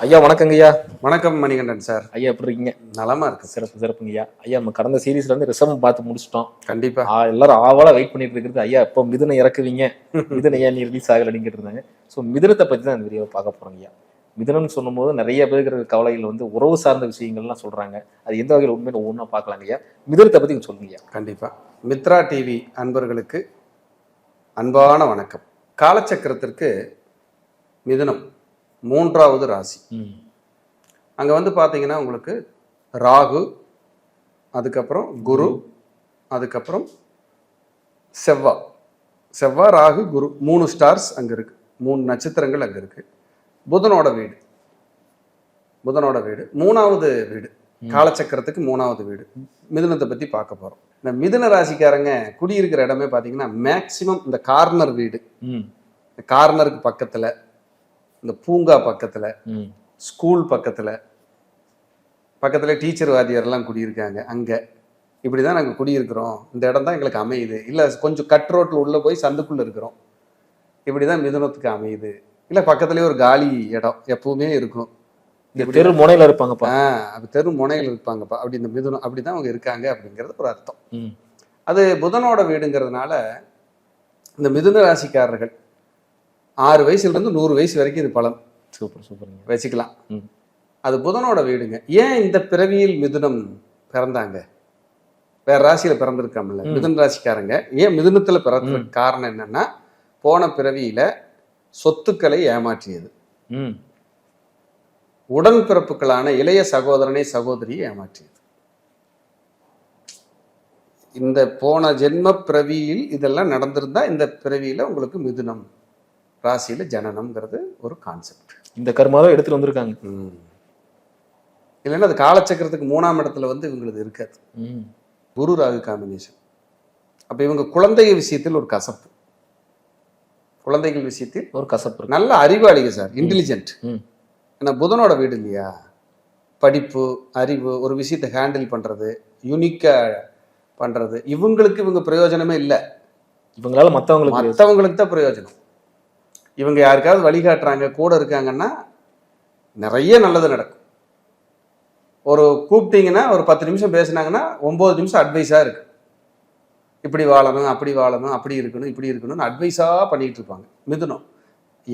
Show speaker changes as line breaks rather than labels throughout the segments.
ஐயா வணக்கங்க ஐயா
வணக்கம் மணிகண்டன் சார்.
ஐயா எப்படி இருக்கீங்க?
நலமா இருக்கு
சிறப்பு சிறப்புங்க ஐயா ஐயா நம்ம கடந்த சீரீஸ்ல இருந்து ரிசம் பார்த்து முடிச்சிட்டோம்.
கண்டிப்பா.
எல்லாரும் ஆவலா வெயிட் பண்ணிட்டு இருக்கிறது ஐயா எப்போ மிதுனை இறக்குவீங்க? மிதுனை ஏன் நீ ரிலீஸ் ஆகல அப்படிங்கிட்டு இருந்தாங்க ஸோ மிதுனத்தை பத்தி தான் இந்த வீடியோ பார்க்க போறோங்க ஐயா மிதுனம்னு சொல்லும்போது நிறைய பேருக்கு இருக்கிற கவலைகள் வந்து உறவு சார்ந்த விஷயங்கள்லாம் சொல்றாங்க. அது எந்த வகையில் உண்மையில ஒவ்வொன்றா பார்க்கலாங்க ஐயா. மிதுனத்தை பத்தி கொஞ்சம் சொல்லுங்க ஐயா.
கண்டிப்பா. மித்ரா டிவி அன்பர்களுக்கு அன்பான வணக்கம். காலச்சக்கரத்திற்கு மிதுனம் மூன்றாவது ராசி. அங்க வந்து பாத்தீங்கன்னா உங்களுக்கு ராகு அதுக்கப்புறம் குரு. அதுக்கப்புறம் செவ்வா. செவ்வா ராகு குரு மூணு ஸ்டார்ஸ் அங்க இருக்கு. மூணு நட்சத்திரங்கள் அங்க இருக்கு. புதனோட வீடு. புதனோட வீடு. மூணாவது வீடு. காலச்சக்கரத்துக்கு மூணாவது வீடு. மிதுனத்தை பத்தி பார்க்க போறோம். இந்த மிதுன ராசிக்காரங்க குடியிருக்கிற இடமே பாத்தீங்கன்னா மேக்சிமம் இந்த கார்னர் வீடு.
ம்.
இந்த கார்னருக்கு பக்கத்துல இந்த பூங்கா பக்கத்துல ஸ்கூல் பக்கத்துல பக்கத்துல டீச்சர் வாத்தியார்லாம் குடியிருக்காங்க. அங்க. இப்படிதான் நாங்க குடியிருக்கிறோம். இந்த இடம் தான் எங்களுக்கு அமையுது. இல்ல கொஞ்சம் கட் ரோட்ல உள்ள போய் சந்துக்குள்ள இருக்கிறோம். இப்படிதான் மிதுனத்துக்கு அமையுது. இல்ல பக்கத்துலயே ஒரு காலி இடம் எப்பவுமே இருக்கும்.
தெரு முனையில இருப்பாங்கப்பா.
ஆஹ் அது தெரு முனையில் இருப்பாங்கப்பா. அப்படி இந்த மிதுனம் அப்படிதான் அவங்க இருக்காங்க அப்படிங்கிறது ஒரு அர்த்தம். அது புதனோட வீடுங்கிறதுனால இந்த மிதுன ராசிக்காரர்கள் ஆறு வயசுல இருந்து நூறு வயசு வரைக்கும் இது பலன்.
சூப்பர் சூப்பருங்க.
வச்சுக்கலாம். அது புதனோட வீடுங்க. ஏன் இந்த பிறவியில் மிதுனம் பிறந்தாங்க? வேற ராசியில பிறந்திருக்காமல்ல. மிதுன ராசிக்காரங்க. ஏன் மிதுனத்துல பிறந்ததுக்கு காரணம் என்னன்னா போன பிறவியில சொத்துக்களை ஏமாற்றியது.
ம்.
உடன்பிறப்புகளான இளைய சகோதரனை சகோதரியை ஏமாற்றியது. இந்த போன ஜென்ம பிறவியில் இதெல்லாம் நடந்திருந்தா இந்த பிறவியில உங்களுக்கு மிதுனம் ராசியில ஜனனம்ங்கிறது ஒரு கான்செப்ட்
இந்த கர்மாவை எடுத்துட்டு வந்திருக்காங்க.
இல்லைன்னா அது காலச்சக்கரத்துக்கு மூணாம் இடத்துல வந்து இவங்களுக்கு இருக்காது.
ம்.
குரு ராகு காம்பினேஷன் அப்ப இவங்க குழந்தைகள் விஷயத்தில் ஒரு கசப்பு. குழந்தைகள் விஷயத்தில்
ஒரு கசப்பு
நல்ல அறிவாளிங்க சார் இன்டெலிஜென்ட் ஏன்னா புதனோட வீடு இல்லையா? படிப்பு அறிவு ஒரு விஷயத்தை ஹேண்டில் பண்றது யூனிக்கா பண்றது. இவங்களுக்கு இவங்க பிரயோஜனமே இல்லை.
இவங்களால மத்தவங்களுக்கு
மற்றவங்களுக்கு தான் பிரயோஜனம். இவங்க யாருக்காவது வழிகாட்டுறாங்க கூட இருக்காங்கன்னா நிறைய நல்லது நடக்கும். ஒரு கூப்பிட்டீங்கன்னா ஒரு பத்து நிமிஷம் பேசுனாங்கன்னா ஒன்பது நிமிஷம் அட்வைஸாக இருக்கு. இப்படி வாழணும் அப்படி வாழணும் அப்படி இருக்கணும் இப்படி இருக்கணும்னு அட்வைஸாக பண்ணிட்டு இருப்பாங்க மிதுனம்.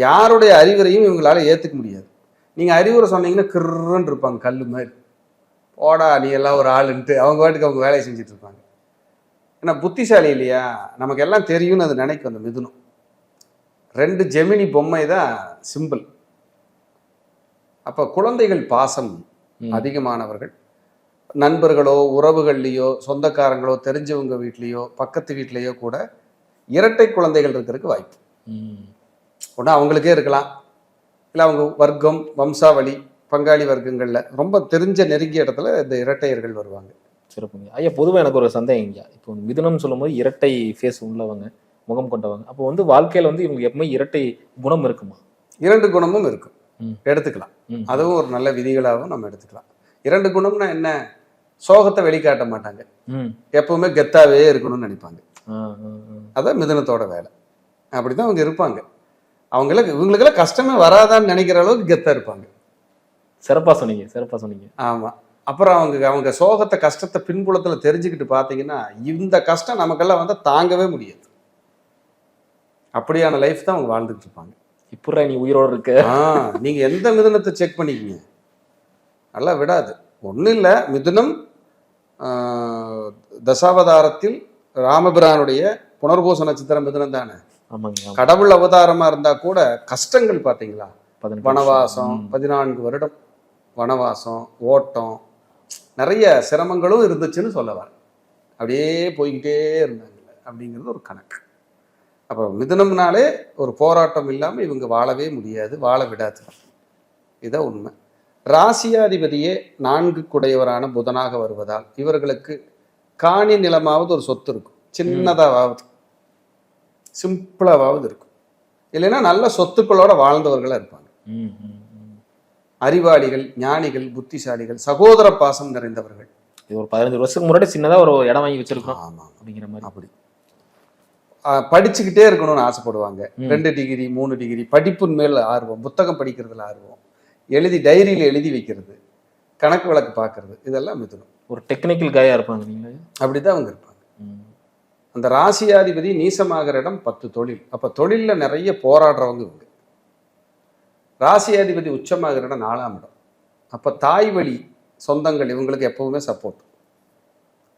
யாருடைய அறிவுரையும் இவங்களால ஏற்றுக்க முடியாது. நீங்கள் அறிவுரை சொன்னீங்கன்னா கிர்ன்னு இருப்பாங்க கல் மாதிரி. போடா நீ எல்லாம் ஒரு ஆளுன்ட்டு அவங்க வாட்டுக்கு அவங்க வேலையை செஞ்சுட்டு இருப்பாங்க ஏன்னா புத்திசாலி இல்லையா? நமக்கு எல்லாம் தெரியும்னு அது நினைக்கும் அந்த மிதுனம். ரெண்டு ஜெமினி பொம்மை தான் சிம்பிள் அப்போ குழந்தைகள் பாசம். அதிகமானவர்கள். நண்பர்களோ உறவுகள்லையோ சொந்தக்காரங்களோ தெரிஞ்சவங்க வீட்லேயோ பக்கத்து வீட்லேயோ கூட இரட்டை குழந்தைகள் இருக்கிறதுக்கு வாய்ப்பு. ஒன்று அவங்களுக்கே இருக்கலாம். இல்லை அவங்க வர்க்கம் வம்சாவளி பங்காளி வர்க்கங்களில் ரொம்ப தெரிஞ்ச நெருங்கிய இடத்துல இந்த இரட்டையர்கள் வருவாங்க.
சிறப்புங்க. ஐயா பொதுவா எனக்கு ஒரு சந்தேகம் ஐயா இப்போ மிதுனம் சொல்லும்போது இரட்டை ஃபேஸ் உள்ளவங்க முகம் கொண்டவங்க. அப்போ வந்து வாழ்க்கையில வந்து இவங்களுக்கு எப்பவுமே இரட்டை குணம் இருக்குமா?
இரண்டு குணமும் இருக்கும். எடுத்துக்கலாம். அதுவும் ஒரு நல்ல விதிகளாகவும் நம்ம எடுத்துக்கலாம். இரண்டு குணம்னா என்ன? சோகத்தை வெளிக்காட்ட மாட்டாங்க. எப்பவுமே கெத்தாவே இருக்கணும்னு நினைப்பாங்க. அதான் மிதுனத்தோட வேலை. அப்படிதான் அவங்க இருப்பாங்க. அவங்களுக்கு இவங்களுக்கெல்லாம் கஷ்டமே வராதான்னு நினைக்கிற அளவுக்கு கெத்தா இருப்பாங்க.
சிறப்பா சொன்னீங்க சிறப்பா சொன்னீங்க.
ஆமா. அப்புறம் அவங்க அவங்க சோகத்தை கஷ்டத்தை பின்புலத்துல தெரிஞ்சுக்கிட்டு பார்த்தீங்கன்னா இந்த கஷ்டம் நமக்கெல்லாம் வந்து தாங்கவே முடியாது. அப்படியான லைஃப் தான் அவங்க வாழ்ந்துட்டு இருப்பாங்க.
இப்படா நீ உயிரோட இருக்க.
நீங்க எந்த மிதுனத்தை செக் பண்ணிக்கிங்க? நல்லா விடாது. ஒன்றும் இல்லை மிதுனம் தசாவதாரத்தில் ராமபிரானுடைய புனர்பூச நட்சத்திரம் மிதுனம் தானே. கடவுள் அவதாரமா இருந்தா கூட கஷ்டங்கள் பாத்தீங்களா?
பதினெட்டு
வனவாசம். பதினான்கு வருடம். வனவாசம் ஓட்டம் நிறைய சிரமங்களும் இருந்துச்சுன்னு சொல்ல வரேன். அப்படியே போய்கிட்டே இருந்தாங்கல்ல அப்படிங்கிறது ஒரு கணக்கு. அப்போ மிதுனம்னாலே ஒரு போராட்டம் இல்லாமல் இவங்க வாழவே முடியாது வாழ விடாது. இதான் உண்மை. ராசியாதிபதியே நான்கு குடையவரான புதனாக வருவதால் இவர்களுக்கு காணி நிலமாவது ஒரு சொத்து இருக்கும். சின்னதாவது சிம்பிளாவது இருக்கும். இல்லைன்னா நல்ல சொத்துக்களோட வாழ்ந்தவர்களாக இருப்பாங்க. அறிவாளிகள் ஞானிகள் புத்திசாலிகள் சகோதர பாசம் நிறைந்தவர்கள்.
இது ஒரு பதினஞ்சு வருஷத்துக்கு முன்னாடி சின்னதா ஒரு இடம் வாங்கி வச்சிருக்கோம்
ஆமாம்
அப்படிங்கிற மாதிரி.
அப்படி. படிச்சுக்கிட்டே இருக்கணும்னு ஆசைப்படுவாங்க. ரெண்டு டிகிரி மூணு டிகிரி படிப்பின் மேல் ஆர்வம் புத்தகம் படிக்கிறதுல ஆர்வம். எழுதி டைரியில் எழுதி வைக்கிறது. கணக்கு வழக்கு பார்க்கறது. இதெல்லாம் மிதுனம்.
ஒரு டெக்னிக்கல் காயா இருப்பாங்க நீங்க
அப்படிதான் அவங்க இருப்பாங்க. அந்த ராசியாதிபதி நீசமாகிற இடம் பத்து தொழில். அப்ப தொழில்ல நிறைய போராடுறவங்க இவங்க. ராசியாதிபதி உச்சமாகிற இடம் நாலாம் இடம். அப்ப தாய் வழி சொந்தங்கள் இவங்களுக்கு எப்பவுமே சப்போர்ட்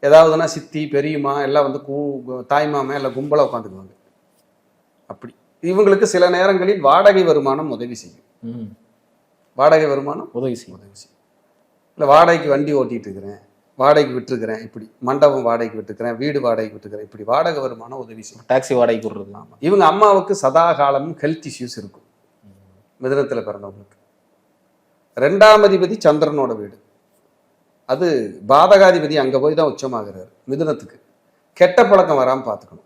ஏதாவதுன்னா சித்தி பெரியம்மா எல்லாம் வந்து கூ தாய் மாமா எல்லாம் கும்பலா உட்காந்துக்குவாங்க. அப்படி. இவங்களுக்கு சில நேரங்களில் வாடகை வருமானம் உதவி செய்யும். வாடகை வருமானம்?
உதவி செய்யும்.
உதவி செய்யும். இல்லை வாடகைக்கு வண்டி ஓட்டிட்டு இருக்கிறேன் வாடகைக்கு விட்டுருக்கிறேன் இப்படி. மண்டபம் வாடகைக்கு விட்டுருக்கிறேன் வீடு வாடகைக்கு விட்டுருக்கிறேன் இப்படி. வாடகை வருமானம் உதவி செய்யும்.
டாக்ஸி வாடகை விடுறது
ஆமா. இவங்க அம்மாவுக்கு சதா காலமும் ஹெல்த் இஷ்யூஸ் இருக்கும். மிதனத்தில் பிறந்தவங்களுக்கு. ரெண்டாம் அதிபதி சந்திரனோட வீடு. அது பாதகாதிபதி அங்கே போய் தான் உச்சமாகிறாரு மிதுனத்துக்கு. கெட்ட பழக்கம் வராமல் பார்த்துக்கணும்.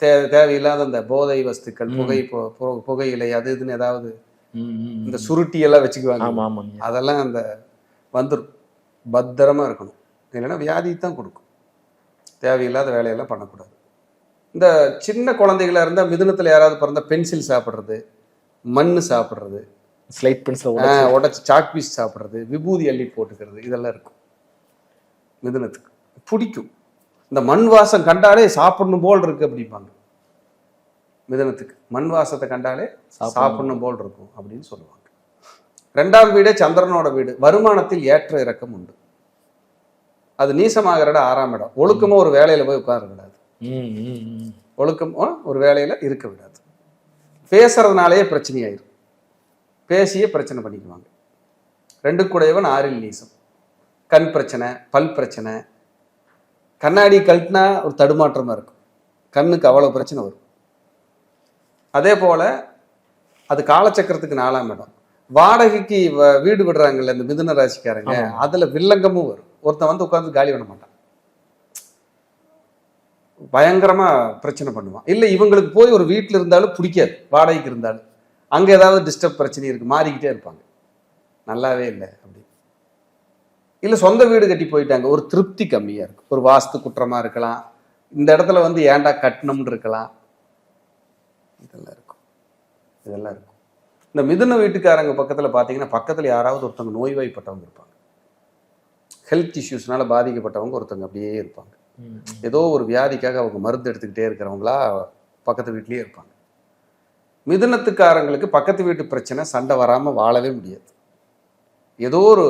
தே தேவையில்லாத அந்த போதை வஸ்துக்கள். புகை புகையிலை அது இதுன்னு ஏதாவது. இந்த சுருட்டி எல்லாம் வச்சுக்குவாங்க.
ஆமா ஆமாங்க.
அதெல்லாம் அந்த வந்துடும் பத்திரமா இருக்கணும். இல்லைன்னா வியாதி தான் கொடுக்கும். தேவையில்லாத வேலையெல்லாம் பண்ணக்கூடாது. இந்த சின்ன குழந்தைகளா இருந்தால் மிதுனத்தில் யாராவது பிறந்தா பென்சில் சாப்பிட்றது மண் சாப்பிட்றது
ஸ்லைட் பென்சில்
உடச்சி. சாக் பீஸ் சாப்பிட்றது விபூதி அள்ளி போட்டுக்கிறது இதெல்லாம் இருக்கும். மிதுனத்துக்கு. பிடிக்கும். இந்த மண் வாசம் கண்டாலே சாப்பிடணும் போல் இருக்கு அப்படிம்பாங்க. மிதுனத்துக்கு. மண் வாசத்தை கண்டாலே
சாப்பிடணும்.
போல் இருக்கும் அப்படின்னு சொல்லுவாங்க. ரெண்டாம் வீடே சந்திரனோட வீடு. வருமானத்தில் ஏற்ற இறக்கம் உண்டு. அது நீசமாகிற இடம் ஆறாம் இடம். ஒழுக்கமா ஒரு வேலையில போய் உட்கார விடாது. ஒழுக்கமா ஒரு வேலையில இருக்க விடாது. பேசுறதுனாலேயே பிரச்சனையாயிரும். பேசியே பிரச்சனை பண்ணிக்குவாங்க. ரெண்டு கூடையவன் ஆறில் நீசம். கண் பிரச்சனை பல் பிரச்சனை. கண்ணாடி கழட்டினா ஒரு தடுமாற்றமா இருக்கும். கண்ணுக்கு அவ்வளவு பிரச்சனை வரும். அதே போல அது காலச்சக்கரத்துக்கு நாலாம் இடம். வாடகைக்கு வ- வீடு விடுறாங்கல்ல இந்த மிதுன ராசிக்காரங்க. அதுல வில்லங்கமும் வரும். ஒருத்தன் வந்து உட்கார்ந்து காலி பண்ண மாட்டான். பயங்கரமா பிரச்சனை பண்ணுவான். இல்ல இவங்களுக்கு போய் ஒரு வீட்டுல இருந்தாலும் பிடிக்காது. வாடகைக்கு இருந்தாலும். அங்க ஏதாவது டிஸ்டர்ப் பிரச்சனை இருக்கு மாறிக்கிட்டே இருப்பாங்க. நல்லாவே இல்லை அப்படி. இல்ல சொந்த வீடு கட்டி போயிட்டாங்க. ஒரு திருப்தி கம்மியா இருக்கு. ஒரு வாஸ்து குற்றமா இருக்கலாம். இந்த இடத்துல வந்து ஏன்டா கட்டணும்னு இருக்கலாம். இருக்கும் இதெல்லாம் இருக்கும். இந்த மிதுன வீட்டுக்காரங்க பக்கத்துல பாத்தீங்கன்னா பக்கத்துல யாராவது ஒருத்தவங்க நோய்வாய்ப்பட்டவங்க இருப்பாங்க. ஹெல்த் இஷ்யூஸ்னால பாதிக்கப்பட்டவங்க ஒருத்தவங்க அப்படியே இருப்பாங்க. ஏதோ ஒரு வியாதிக்காக அவங்க மருந்து எடுத்துக்கிட்டே இருக்கிறவங்களா பக்கத்து வீட்லயே இருப்பாங்க. மிதுனத்துக்காரங்களுக்கு பக்கத்து வீட்டு பிரச்சனை சண்டை வராம வாழவே முடியாது. ஏதோ ஒரு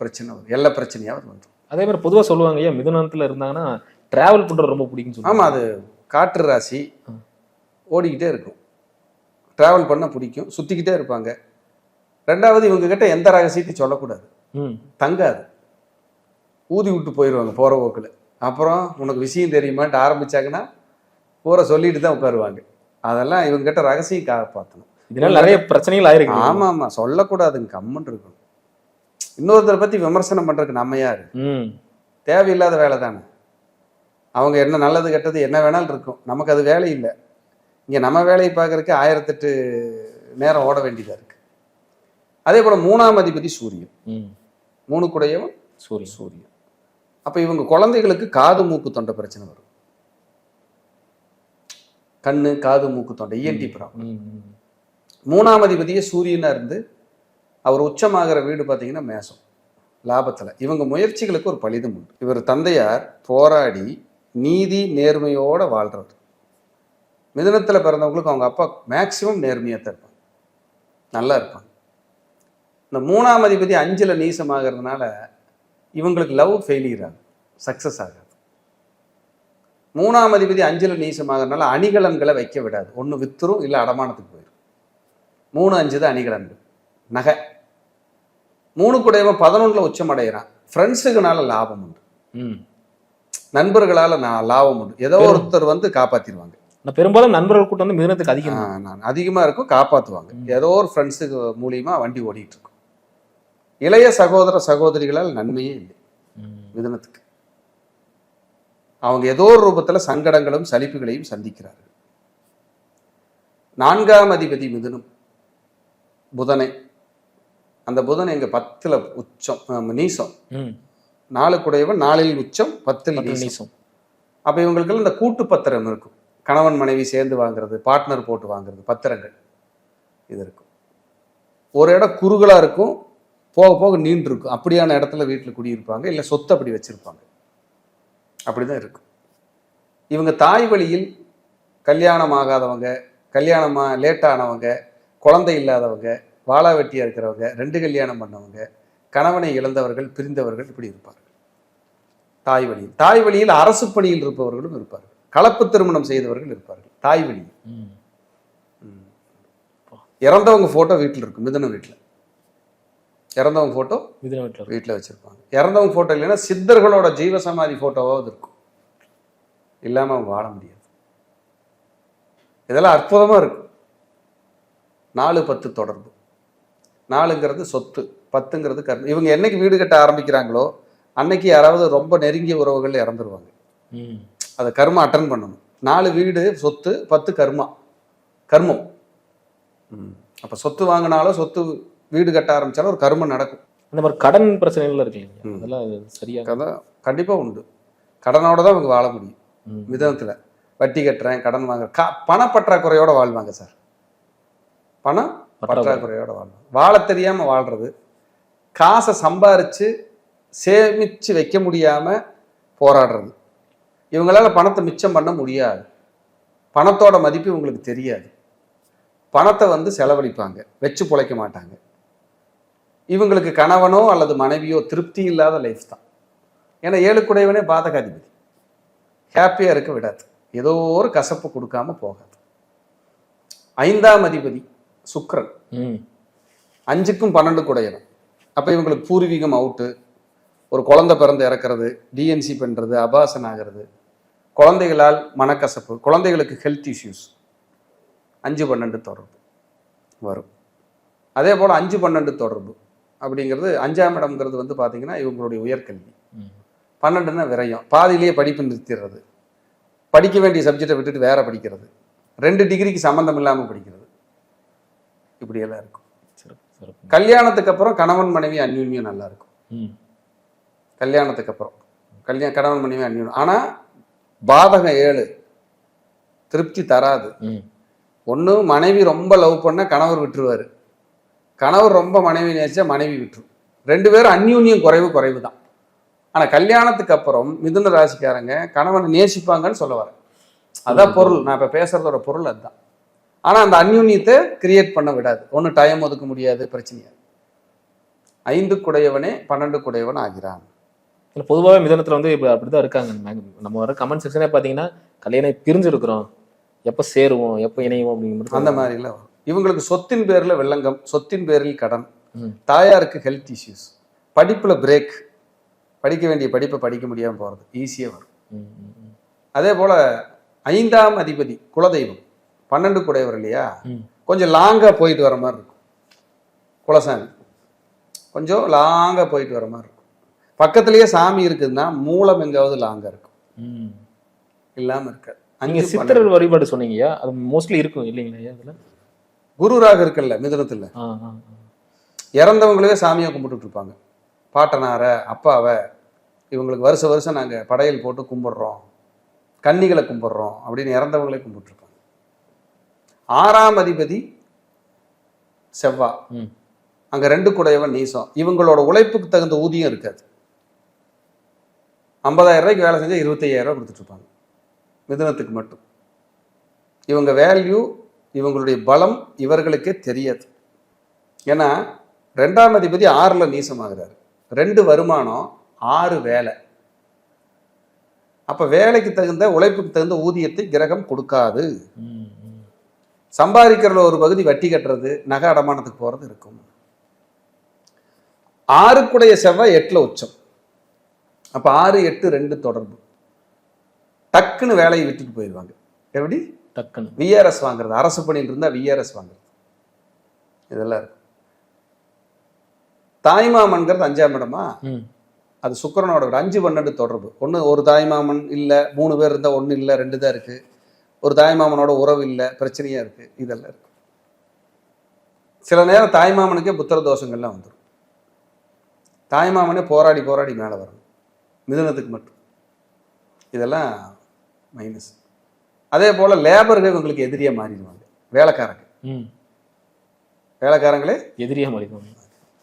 பிரச்சனை வரும். எல்லா பிரச்சனையாவது வந்துடும்
அதே மாதிரி பொதுவா சொல்லுவாங்க ஐயா மிதுனத்துல இருந்தாங்கன்னா டிராவல் பண்றது ரொம்ப பிடிக்கும்னு
ஆமா
சொல்லுவாங்க
அது காற்று ராசி. ஓடிக்கிட்டே இருக்கும். டிராவல் பண்ண பிடிக்கும். சுத்திக்கிட்டே இருப்பாங்க. ரெண்டாவது இவங்க கிட்ட எந்த ரகசியத்தையும் சொல்லக்கூடாது.
ம்.
தங்காது. ஊதி விட்டு போயிடுவாங்க போற போக்குல. அப்புறம் உனக்கு விஷயம் தெரியுமான்ட்டு ஆரம்பிச்சாங்கன்னா பூரா சொல்லிட்டு தான் உட்காருவாங்க. அதெல்லாம் இவங்க கிட்ட ரகசியம் காப்பாற்றணும்
இதனால நிறைய பிரச்சனைகள் ஆயிருக்கு
ஆமா ஆமா. சொல்லக்கூடாதுங்க கம்மன் இருக்கணும். இன்னொருத்தரை பத்தி விமர்சனம் பண்றதுக்கு நம்ம யாரு?
ம்.
தேவையில்லாத வேலை தானே? அவங்க என்ன நல்லது கெட்டது என்ன வேணாலும் இருக்கும். நமக்கு அது வேலை இல்லை. இங்க நம்ம வேலையை பார்க்கறதுக்கு ஆயிரத்தெட்டு நேரம் ஓட வேண்டியதா இருக்கு. அதே போல மூணாம் அதிபதி சூரியன். மூணு குடையவன்
சூரியன்.
சூரியன். அப்ப இவங்க குழந்தைகளுக்கு காது மூக்கு தொண்டை பிரச்சனை வரும். கண்ணு காது மூக்கு தொண்டை இஎன்டி ப்ராப்ளம். மூணாம் அதிபதியே சூரியனா இருந்து அவர் உச்சமாகிற வீடு பார்த்தீங்கன்னா மேசம். லாபத்துல. இவங்க முயற்சிகளுக்கு ஒரு பலிதம் உண்டு. இவர் தந்தையார் போராடி நீதி நேர்மையோட வாழ்றவர். மிதுனத்துல பிறந்தவங்களுக்கு அவங்க அப்பா மேக்சிமம் நேர்மையாக தான் இருப்பாங்க. நல்லா இருப்பாங்க. இந்த மூணாம் அதிபதி அஞ்சுல நீசமாகிறதுனால இவங்களுக்கு லவ் ஃபெயிலியர் ஆகும் சக்ஸஸ் ஆகாது. மூணாம் அதிபதி அஞ்சுல நீசமாகறதுனால அணிகலன்களை வைக்க விடாது. ஒன்று வித்துரும் இல்லை அடமானத்துக்கு போயிடும் மூணு அஞ்சு தான் அணிகலன்கள். நகை. மூணு கூடையவன் பதினொன்றில் உச்சம் அடைகிறான் ஃப்ரெண்ட்ஸுக்குனால லாபம் உண்டு.
ம்.
நண்பர்களால நான் லாபம் உண்டு. ஏதோ ஒருத்தர் வந்து காப்பாத்திடுவாங்க.
நான் பெரும்பாலும் நண்பர்கள் கூட்டம் வந்து மிதுனத்துக்கு அதிகம் தான்.
நான் அதிகமா இருக்கும் காப்பாத்துவாங்க.
ம்.
ஏதோ ஒரு ஃப்ரெண்ட்ஸுக்கு மூலியமா வண்டி ஓடிட்டு இருக்கும் இளைய சகோதர சகோதரிகளால் நன்மையே இல்லை. மிதுனத்துக்கு. அவங்க ஏதோ ஒரு ரூபத்துல சங்கடங்களும் சலிப்புகளையும் சந்திக்கிறார்கள். நான்காம் அதிபதி மிதுனம் புதனை. அந்த புதன் எங்க பத்துல உச்சம் நீசம்.
ம்.
நாளுக்குடையவன் நாளில் உச்சம் பத்தில்
பத்து
நீசம்.
நீசம்.
அப்போ இவங்களுக்கெல்லாம் இந்த கூட்டு பத்திரம் இருக்கும். கணவன் மனைவி சேர்ந்து வாங்குறது பார்ட்னர் போட்டு வாங்குறது பத்திரங்கள். இது இருக்கும். ஒரு இடம் குறுகலாக இருக்கும் போக போக நீண்டு இருக்கும். அப்படியான இடத்துல வீட்டில் குடியிருப்பாங்க இல்லை சொத்து அப்படி வச்சுருப்பாங்க. அப்படி தான் இருக்கும். இவங்க தாய் வழியில் கல்யாணம் ஆகாதவங்க கல்யாணமாக லேட்டானவங்க குழந்தை இல்லாதவங்க வாழா வெட்டியாக இருக்கிறவங்க ரெண்டு கல்யாணம் பண்ணவங்க கணவனை இழந்தவர்கள் பிரிந்தவர்கள் இப்படி இருப்பார்கள். தாய் வழியில். தாய் வழியில் அரசு பணியில் இருப்பவர்களும் இருப்பார்கள். கலப்பு திருமணம் செய்தவர்கள் இருப்பார்கள். தாய்
ம்.
இறந்தவங்க போட்டோ வீட்டில் இருக்கும் மிதுன வீட்டில். இறந்தவங்க போட்டோ
மிதுன வீட்டில்.
வீட்டில் வச்சிருப்பாங்க. இறந்தவங்க போட்டோ இல்லைன்னா சித்தர்களோட ஜீவ சமாதி போட்டோவாவது இருக்கும். இல்லாம அவங்க வாழ முடியாது. இதெல்லாம் அற்புதமா இருக்கும். நாலு பத்து தொடர்பு. நாலுங்கிறது சொத்து பத்துங்கிறது கர்மம் இவங்க என்னைக்கு வீடு கட்ட ஆரம்பிக்கிறாங்களோ அன்னைக்கு யாராவது ரொம்ப நெருங்கிய உறவுகள் இறந்துருவாங்க. அதை கர்மா அட்டன் பண்ணணும். நாலு வீடு சொத்து பத்து கர்மா. கர்மம். அப்ப சொத்து வாங்கினாலும் சொத்து வீடு கட்ட ஆரம்பிச்சாலும் ஒரு கர்மம் நடக்கும்.
அந்த மாதிரி கடன் பிரச்சனைகள் இருக்கு. அதெல்லாம் அது சரியா?
கதை கண்டிப்பா உண்டு. கடனோட தான் அவங்க வாழ முடியும்.
ம்.
மிதனத்துல. வட்டி கட்டுறேன் கடன் வாங்குறேன். கா பணப்பற்றாக்குறையோட வாழ்வாங்க சார். பணம்
பற்றாக்குறை.
பற்றாக்குறையோட வாழ்வாங்க. வாழ தெரியாம வாழ்றது காசை சம்பாரிச்சு சேமிச்சு வைக்க முடியாம போராடுறது. இவங்களால பணத்தை மிச்சம் பண்ண முடியாது. பணத்தோட மதிப்பு இவங்களுக்கு தெரியாது. பணத்தை வந்து செலவழிப்பாங்க. வச்சு பொழைக்க மாட்டாங்க. இவங்களுக்கு கணவனோ அல்லது மனைவியோ திருப்தி இல்லாத லைஃப் தான். ஏன்னா ஏழுக்குடையவனே பாதகாதிபதி. ஹாப்பியாக இருக்க விடாது. ஏதோ ஒரு கசப்பு கொடுக்காம போகாது. ஐந்தாம் அதிபதி சுக்கிரன்.
ம்.
அஞ்சுக்கும் பன்னெண்டு குடையவன். அப்போ இவங்களுக்கு பூர்வீகம் அவுட்டு ஒரு குழந்தை பிறந்து இறக்குறது டிஎன்சி பண்ணுறது அபாசன் ஆகிறது குழந்தைகளால் மனக்கசப்பு குழந்தைகளுக்கு ஹெல்த் இஷ்யூஸ் அஞ்சு பன்னெண்டு தொடர்பு வரும். அதே போல் அஞ்சு பன்னெண்டு தொடர்பு அப்படிங்கிறது அஞ்சாம் இடம்ங்கிறது வந்து பார்த்தீங்கன்னா இவங்களுடைய உயர்கல்வி. பன்னெண்டுன்னா விரயம். பாதியிலேயே படிப்பு நிறுத்திடுறது. படிக்க வேண்டிய சப்ஜெக்டை விட்டுட்டு வேற படிக்கிறது. ரெண்டு டிகிரிக்கு சம்மந்தம் இல்லாமல் படிக்கிறது. இப்படியெல்லாம் இருக்கும். கல்யாணத்துக்கு அப்புறம் கணவன் மனைவி அந்யூன்யம் நல்லா இருக்கும். கல்யாணத்துக்கு அப்புறம். கல்யாணம் கணவன் மனைவி அந்யூன்யம். ஆனால் பாதகம் ஏழு. திருப்தி தராது. ஒன்று மனைவி ரொம்ப லவ் பண்ண கணவர் விட்டுருவாரு. கணவர் ரொம்ப மனைவி நேசிச்சா மனைவி விட்டுரும். ரெண்டு பேரும் அந்யூன்யம் குறைவு குறைவு தான். ஆனால் கல்யாணத்துக்கு அப்புறம் மிதுன ராசிக்காரங்க கணவனை நேசிப்பாங்கன்னு சொல்ல வரேன் அதான் பொருள். நான் இப்போ பேசுறதோட பொருள் அதுதான். ஆனால் அந்த அந்யூன்யத்தை கிரியேட் பண்ண விடாது. ஒன்று டைம் ஒதுக்க முடியாது பிரச்சனையா ஐந்து குடையவனே பன்னெண்டு குடையவன் ஆகிறான்.
இல்ல பொதுவாகவே மிதனத்துல வந்து இப்போ அப்படிதான் இருக்காங்க மேக்ஸிமம். நம்ம வர கமெண்ட் செக்ஷனே பார்த்தீங்கன்னா கல்யாணம் பிரிஞ்சு இருக்கிறோம் எப்போ சேருவோம் எப்போ இணைவோம் அப்படிங்கிறது
அந்த மாதிரிலாம் வரும் இவங்களுக்கு சொத்தின் பேரில் வெள்ளங்கம் சொத்தின் பேரில் கடன். தாயாருக்கு ஹெல்த் இஷ்யூஸ் படிப்பில் பிரேக் படிக்க வேண்டிய படிப்பை படிக்க முடியாமல் போகிறது ஈஸியாக வரும். அதே போல் ஐந்தாம் அதிபதி குலதெய்வம் பன்னெண்டு குடையவர் இல்லையா. கொஞ்சம் லாங்காக போயிட்டு வர மாதிரி இருக்கும் குலசாமி கொஞ்சம் லாங்காக போயிட்டு வர மாதிரி இருக்கும் பக்கத்துலேயே சாமி இருக்குதுன்னா மூலம் எங்காவது லாங்காக இருக்கும். இல்லாமல் இருக்காது.
நீங்க
பன்னெண்டு.
சித்தர்கள் வழிபாடு சொன்னீங்கயா அது மோஸ்ட்லி இருக்கும் இல்லைங்களா அதுல?
குரு ராகு இருக்குல்ல மிதுனத்தில். இறந்தவங்களவே சாமியாக கும்பிட்டுட்டு இருப்பாங்க. பாட்டனாரை அப்பாவை இவங்களுக்கு வருஷ வருஷம் நாங்கள் படையல் போட்டு கும்பிடுறோம். கன்னிகளை கும்பிடுறோம் அப்படின்னு இறந்தவங்களே கும்பிட்டுருப்பாங்க ஆறாம் அதிபதி செவ்வா. அங்க ரெண்டு குடையவன் நீசம். இவங்களோட உழைப்புக்கு தகுந்த ஊதியம் இருக்காது. ஐம்பதாயிரம் ரூபாய்க்கு வேலை செஞ்சால் இருபத்தையாயிரரூவா கொடுத்துட்ருப்பாங்க. கொடுத்துட்டு மிதுனத்துக்கு மட்டும். இவங்க வேல்யூ இவங்களுடைய பலம் இவர்களுக்கே தெரியாது. ஏன்னா ரெண்டாம் அதிபதி ஆறில் நீசமாகிறாரு. ரெண்டு வருமானம் ஆறு வேலை. அப்போ வேலைக்கு தகுந்த உழைப்புக்கு தகுந்த ஊதியத்தை கிரகம் கொடுக்காது.
சம்பாதிக்கிற
சம்பாதிக்கிறதுல ஒரு பகுதி வட்டி கட்டுறது நகை அடமானத்துக்கு போகிறது இருக்கும். ஆறுக்குடைய செவ்வாய் எட்டில் உச்சம். அப்ப ஆறு எட்டு ரெண்டு தொடர்பு. டக்குன்னு வேலையை விட்டுட்டு போயிடுவாங்க. எப்படி?
டக்குன்னு.
விஆர்எஸ் வாங்குறது. அரசு பணியில் இருந்தா விஆர்எஸ் வாங்குறது. இதெல்லாம் இருக்கு தாய்மாமன்கிறது அஞ்சாம் இடமா. அது சுக்கிரனோட வீடு. அஞ்சு பன்னெண்டு தொடர்பு. ஒன்று ஒரு தாய்மாமன் இல்லை மூணு பேர் இருந்தால் ஒன்று இல்லை ரெண்டு தான் இருக்கு. ஒரு தாய்மாமனோட உறவு இல்லை பிரச்சனையா இருக்கு. இதெல்லாம் இருக்கு சில நேரம் தாய்மாமனுக்கே புத்திர தோஷங்கள்லாம் வந்துடும் தாய்மாமனே போராடி போராடி மேலே வரணும் மிதுனத்துக்கு மட்டும். இதெல்லாம் மைனஸ் அதே போல் லேபர்கள் இவங்களுக்கு எதிரியாக மாறிடுவாங்க. வேலைக்காரங்க.
ம்.
வேலைக்காரங்களே
எதிரியா மாறிடுவாங்க.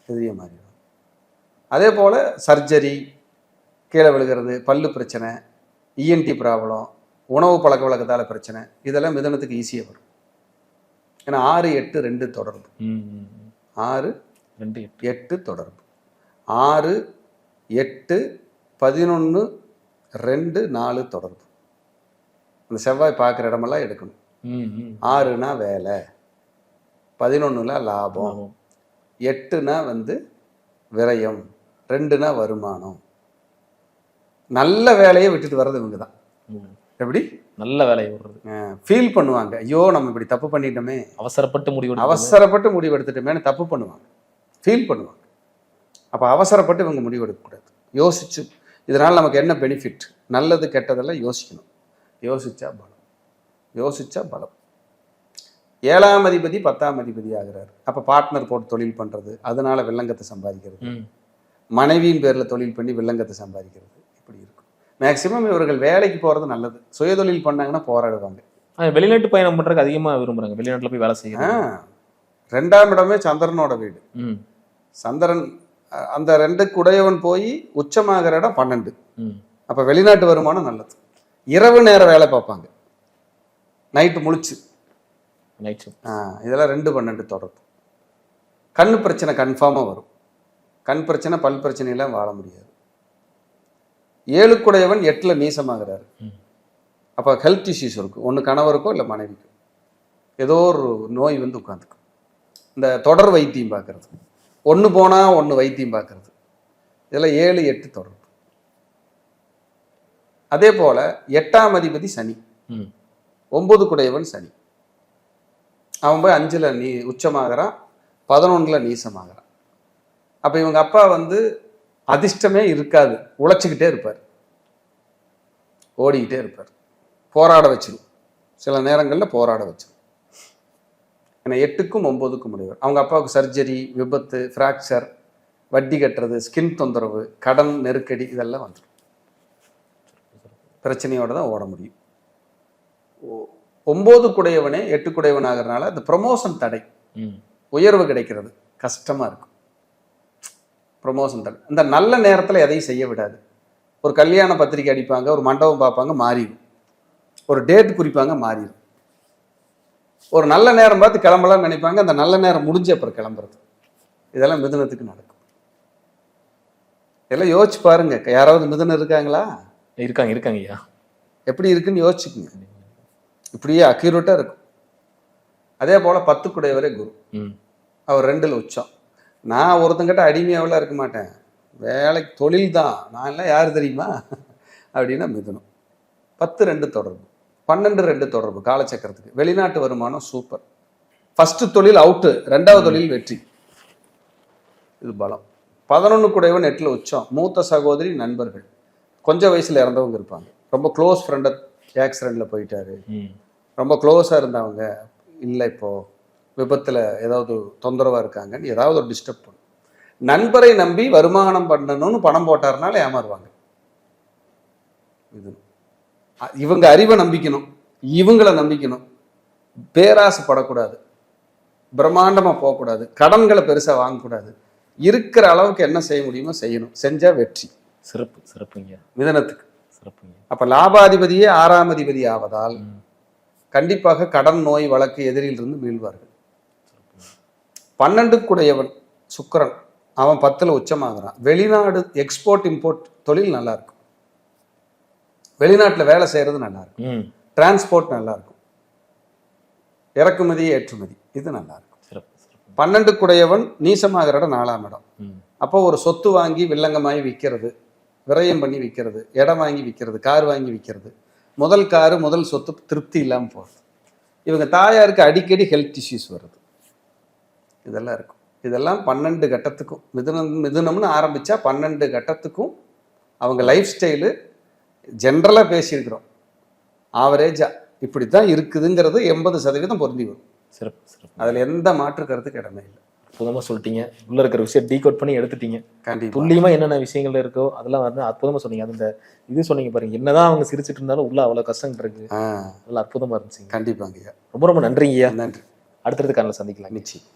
எதிரியாக மாறிடுவாங்க. அதே போல் சர்ஜரி கீழே விழுகிறது பல்லு பிரச்சனை இஎன்டி ப்ராப்ளம் உணவு பழக்க வழக்கத்தால் பிரச்சனை இதெல்லாம் மிதனத்துக்கு ஈஸியாக வரும். ஏன்னா ஆறு எட்டு ரெண்டு தொடர்பு. ஆறு
ரெண்டு எட்டு
தொடர்பு. ஆறு எட்டு பதினொன்று ரெண்டு நாலு தொடர்பு. அந்த செவ்வாய் பார்க்குற இடமெல்லாம் எடுக்கணும். ஆறுனா வேலை. பதினொன்றுல லாபம். எட்டுனா வந்து விரயம். ரெண்டுனா வருமானம். நல்ல வேலையை விட்டுட்டு வர்றது இவங்க தான். எப்படி?
நல்ல வேலையை விடுறது.
ஃபீல் பண்ணுவாங்க. ஐயோ நம்ம இப்படி தப்பு பண்ணிட்டோமே.
அவசரப்பட்டு முடிவு
அவசரப்பட்டு முடிவெடுத்துட்டோமேனு தப்பு பண்ணுவாங்க. ஃபீல் பண்ணுவாங்க. அப்போ அவசரப்பட்டு இவங்க முடிவெடுக்கக்கூடாது யோசிச்சு இதனால் நமக்கு என்ன பெனிஃபிட் நல்லது கெட்டதெல்லாம் யோசிக்கணும். யோசிச்சா பலம். யோசிச்சா பலம். ஏழாம் அதிபதி பத்தாம் அதிபதி ஆகிறார். அப்போ பார்ட்னர் போட்டு தொழில் பண்ணுறது அதனால வில்லங்கத்தை சம்பாதிக்கிறது. மனைவியின் பேரில் தொழில் பண்ணி வில்லங்கத்தை சம்பாதிக்கிறது. இப்படி இருக்கும். மேக்சிமம் இவர்கள் வேலைக்கு போகிறது நல்லது. சுயதொழில் பண்ணாங்கன்னா போராடுவாங்க.
வெளிநாட்டு பயணம் பண்றதுக்கு அதிகமா விரும்புறாங்க. வெளிநாட்டுல போய் வேலை
ஆ,
செய்யறது
ரெண்டாம் இடமே சந்திரனோட வீடு. சந்திரன் அந்த ரெண்டு குடையவன் போய் உச்சமாகிற இடம் பன்னெண்டு. அப்போ வெளிநாட்டு வருமானம் நல்லது. இரவு நேர வேலை பார்ப்பாங்க. நைட்டு முழிச்சு.
நைட் ஷிஃப்ட்
ஆ, இதெல்லாம் ரெண்டு பன்னெண்டு தொடர்பு. கண் பிரச்சனை கன்ஃபார்மாக வரும். கண் பிரச்சனை பல் பிரச்சனையெல்லாம் வாழ முடியாது. ஏழுக்குடையவன் எட்டில் நீசமாகிறாரு. அப்போ ஹெல்த் இஷ்யூஸ் இருக்கும். ஒன்று கணவருக்கோ இல்லை மனைவிக்கோ. ஏதோ ஒரு நோய் வந்து உட்காந்துக்கும் இந்த தொடர் வைத்தியம் பார்க்கறது. ஒன்று போனால் ஒன்று வைத்தியம் பார்க்கறது. இதெல்லாம் ஏழு எட்டு தொடர்பு. அதே போல் எட்டாம் அதிபதி சனி.
ம்.
ஒன்பது குடையவன் சனி. அவன் போய் அஞ்சில் நீ உச்சமாகறான் பதினொன்றில் நீசமாகறான். அப்போ இவங்க அப்பா வந்து அதிர்ஷ்டமே இருக்காது. உழைச்சிக்கிட்டே இருப்பார். ஓடிக்கிட்டே இருப்பார். போராட வச்சிடும் சில நேரங்களில் போராட வச்சிடும் ஏன்னா எட்டுக்கும் ஒம்போதுக்கும் முடிவர் அவங்க அப்பாவுக்கு சர்ஜரி விபத்து ஃப்ராக்சர் வட்டி கட்டுறது ஸ்கின் தொந்தரவு கடன் நெருக்கடி இதெல்லாம் வந்துடும். பிரச்சனையோட தான் ஓட முடியும். ஒ- ஒன்பது குடையவனே எட்டு குடையவன் ஆகிறனால அந்த ப்ரமோஷன் தடை. உயர்வு கிடைக்கிறது. கஷ்டமா இருக்கும். ப்ரமோஷன் தடை. இந்த நல்ல நேரத்தில் எதையும் செய்ய விடாது. ஒரு கல்யாண பத்திரிக்கை அடிப்பாங்க ஒரு மண்டபம் பார்ப்பாங்க மாறிடும். ஒரு டேட் குறிப்பாங்க மாறிடும். ஒரு நல்ல நேரம் பார்த்து கிளம்பலாம்னு நினைப்பாங்க. அந்த நல்ல நேரம் முடிஞ்சு அப்புறம் கிளம்புறது. இதெல்லாம் மிதுனத்துக்கு நடக்கும். இதெல்லாம் யோசிச்சு பாருங்க. யாராவது மிதுனம் இருக்காங்களா?
இருக்காங்க இருக்காங்க ஐயா.
எப்படி இருக்குன்னு யோசிச்சுக்குங்க. இப்படியே அக்யூரேட்டாக இருக்கும். அதே போல் பத்து குடையவரே குரு அவர் ரெண்டில் உச்சம். நான் ஒருத்தங்கிட்ட அடிமையாவெல்லாம் இருக்க மாட்டேன். வேலைக்கு தொழில் தான். நான் எல்லாம் யார் தெரியுமா? அப்படின்னா மிதுனம். பத்து ரெண்டு தொடர்பு. பன்னெண்டு ரெண்டு தொடர்பு காலச்சக்கரத்துக்கு. வெளிநாட்டு வருமானம் சூப்பர் ஃபஸ்ட்டு தொழில் அவுட்டு ரெண்டாவது தொழில் வெற்றி. இது பலம். பதினொன்று கூடவன் எட்டில் உச்சம். மூத்த சகோதரி நண்பர்கள். கொஞ்சம் வயசில் இறந்தவங்க இருப்பாங்க. ரொம்ப க்ளோஸ் ஃப்ரெண்டை ஆக்சிடெண்ட்டில் போயிட்டாரு. ரொம்ப க்ளோஸாக இருந்தவங்க. இல்லை இப்போ விபத்தில் ஏதாவது தொந்தரவாக இருக்காங்கன்னு ஏதாவது ஒரு டிஸ்டர்ப் பண்ணும் நண்பரை நம்பி வருமானம் பண்ணணும்னு பணம் போட்டாருனால ஏமாறுவாங்க. இது. இவங்க அறிவை நம்பிக்கணும். இவங்கள நம்பிக்கணும். பேராசைப்படக்கூடாது பிரம்மாண்டமாக போகக்கூடாது. கடன்களை பெருசாக வாங்கக்கூடாது. இருக்கிற அளவுக்கு என்ன செய்ய முடியுமோ செய்யணும். செஞ்சால் வெற்றி.
சிறப்பு சிறப்புங்க.
மிதனத்துக்கு.
சிறப்புங்க.
அப்போ லாபாதிபதியே ஆறாம் அதிபதி ஆவதால். கண்டிப்பாக கடன் நோய் வழக்கு எதிரிலிருந்து மீள்வார்கள். பன்னெண்டுக்குடையவன் சுக்கிரன். அவன் பத்துல உச்சமாகறான். வெளிநாடு எக்ஸ்போர்ட் இம்போர்ட் தொழில் நல்லா இருக்கும். வெளிநாட்டில் வேலை செய்யறது நல்லா இருக்கும்
ம்.
டிரான்ஸ்போர்ட் நல்லா இருக்கும் இறக்குமதி ஏற்றுமதி இது நல்லா இருக்கும்
சிறப்பு. சிறப்பு
பன்னெண்டுக்குடையவன் நீசமாகிற இடம் நாலாம் இடம். அப்போ ஒரு சொத்து வாங்கி வில்லங்கமாகி விற்கிறது விரயம் பண்ணி விற்கிறது இடம் வாங்கி விற்கிறது கார் வாங்கி விற்கிறது முதல் காரு முதல் சொத்து திருப்தி இல்லாமல் போகிறது இவங்க தாயாருக்கு அடிக்கடி ஹெல்த் இஷ்யூஸ் வருது. இதெல்லாம் இருக்கும். இதெல்லாம் பன்னெண்டு கட்டத்துக்கும் மிதுனம் மிதுனம்னு ஆரம்பித்தா பன்னெண்டு கட்டத்துக்கும் அவங்க லைஃப் ஸ்டைலு ஜென்ரலாக பேசியிருக்கிறோம். ஆவரேஜாக இப்படி தான் இருக்குதுங்கிறது எண்பது சதவீதம் பொருந்தி வரும்.
சிறப்பு சிறப்பு.
அதில் எந்த மாற்று கருத்துக்கு இடமே இல்லை.
அற்புதமா சொல்லிட்டீங்க. உள்ள இருக்கிற விஷயம் டீகோட் பண்ணி எடுத்துட்டீங்க.
கண்டிப்பா.
துல்லியமா என்னென்ன விஷயங்கள் இருக்கோ அதெல்லாம் வந்து அற்புதமா சொன்னீங்க. அது இந்த இது சொன்னீங்க பாருங்க. என்னதான் அவங்க சிரிச்சிட்டு இருந்தாலும் உள்ள அவ்வளவு கஷ்டங்கள் இருக்கு.
ஆ,
அதெல்லாம் அற்புதமா இருந்துச்சுங்க.
கண்டிப்பாங்க
ரொம்ப ரொம்ப நன்றிங்க ஐயா.
நன்றி.
அடுத்தடுத்து காலையில் சந்திக்கலாம்.
நிச்சயம்.